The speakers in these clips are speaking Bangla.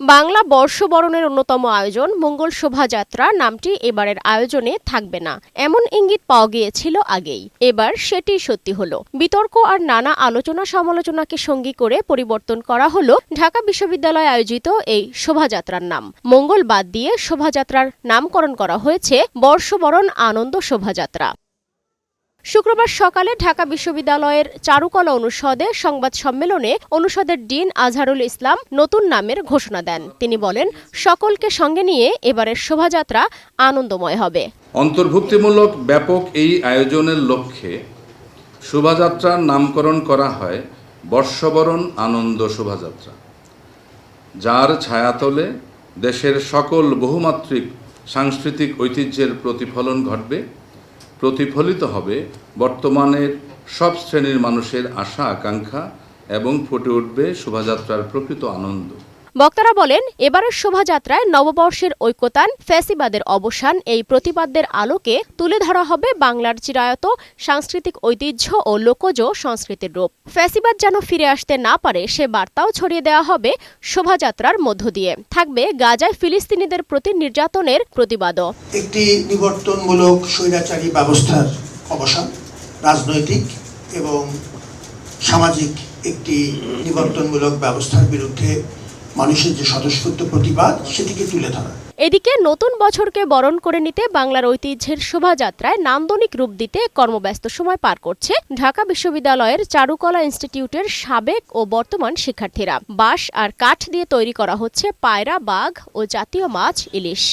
বাংলা বর্ষবরণের অন্যতম আয়োজন, মঙ্গল শোভাযাত্রা, নামটি এবারের আয়োজনে থাকবে না। এমন ইঙ্গিত পাওয়া গিয়েছিল আগেই। এবার সেটি সত্যি হলো। বিতর্ক আর নানা আলোচনা সমালোচনাকে সঙ্গী করে পরিবর্তন করা হলো ঢাকা বিশ্ববিদ্যালয় আয়োজিত এই শোভাযাত্রার নাম। মঙ্গল বাদ দিয়ে শোভাযাত্রার নামকরণ করা হয়েছে বর্ষবরণ আনন্দ শোভাযাত্রা। শুক্রবার সকালে ঢাকা বিশ্ববিদ্যালয়ের চারুকলা অনুষদে সংবাদ সম্মেলনে অনুষদের ডিন আজহারুল ইসলাম নতুন নামের ঘোষণা দেন। তিনি বলেন, সকলকে সঙ্গে নিয়ে এবারের শোভাযাত্রা আনন্দময় হবে। অন্তর্ভুক্তিমূলক ব্যাপক এই আয়োজনের লক্ষ্যে শোভাযাত্রার নামকরণ করা হয় বর্ষবরণ আনন্দ শোভাযাত্রা। যার ছায়াতলে দেশের সকল বহুমাত্রিক সাংস্কৃতিক ঐতিহ্যের প্রতিফলন ঘটবে। প্রতিফলিত হবে বর্তমানের সব শ্রেণির মানুষের আশা আকাঙ্ক্ষা এবং ফুটে উঠবে শোভাযাত্রার প্রকৃত আনন্দ। বক্তারা বলেন, এবারের শোভাযাত্রায় নববর্ষের ঐক্যতান, ফ্যাসিবাদের অবসান, এই প্রতিপাদ্যের আলোকে তুলে ধরা হবে বাংলার চিরায়ত, সাংস্কৃতিক ঐতিহ্য ও লোকজ সংস্কৃতির রূপ। ফ্যাসিবাদ যেন ফিরে আসতে না পারে, সে বার্তাও ছড়িয়ে দেওয়া হবে শোভাযাত্রার মধ্য দিয়ে। থাকবে গাজায় ফিলিস্তিনিদের প্রতি নির্যাতনের প্রতিবাদও। একটি নিবর্তনমূলক স্বৈরাচারী ব্যবস্থার অবসান, রাজনৈতিক এবং সামাজিক একটি নিবর্তনমূলক ব্যবস্থার বিরুদ্ধে মানুষের যে স্বতঃস্ফূর্ত প্রতিবাদ, সেটিকে তুলে ধরা। এদিকে নতুন বছরকে বরণ করে নিতে বাংলার ঐতিহ্যের শোভাযাত্রায় নান্দনিক রূপ দিতে কর্মব্যস্ত সময় পার করছে ঢাকা বিশ্ববিদ্যালয়ের চারুকলা ইনস্টিটিউটের সাবেক ও বর্তমান শিক্ষার্থীরা। বাঁশ আর কাঠ দিয়ে তৈরি করা হচ্ছে পায়রা, বাঘ ও জাতীয় মাছ, ইলিশ।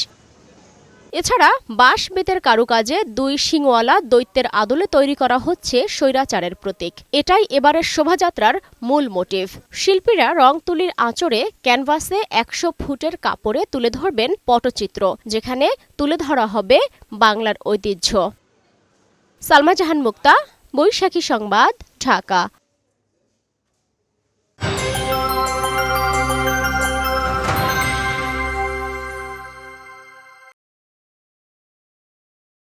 এছাড়া বাঁশ বেতের কারুকাজে দুই শিংওয়ালা দৈত্যের আদলে তৈরি করা হচ্ছে স্বৈরাচারের প্রতীক। এটাই এবারের শোভাযাত্রার মূল মোটিভ। শিল্পীরা রং তুলির আঁচড়ে ক্যানভাসে একশো ফুটের কাপড়ে তুলে ধরবেন পটচিত্র, যেখানে তুলে ধরা হবে বাংলার ঐতিহ্য। সালমা জাহান মুক্তা, বৈশাখী সংবাদ, ঢাকা।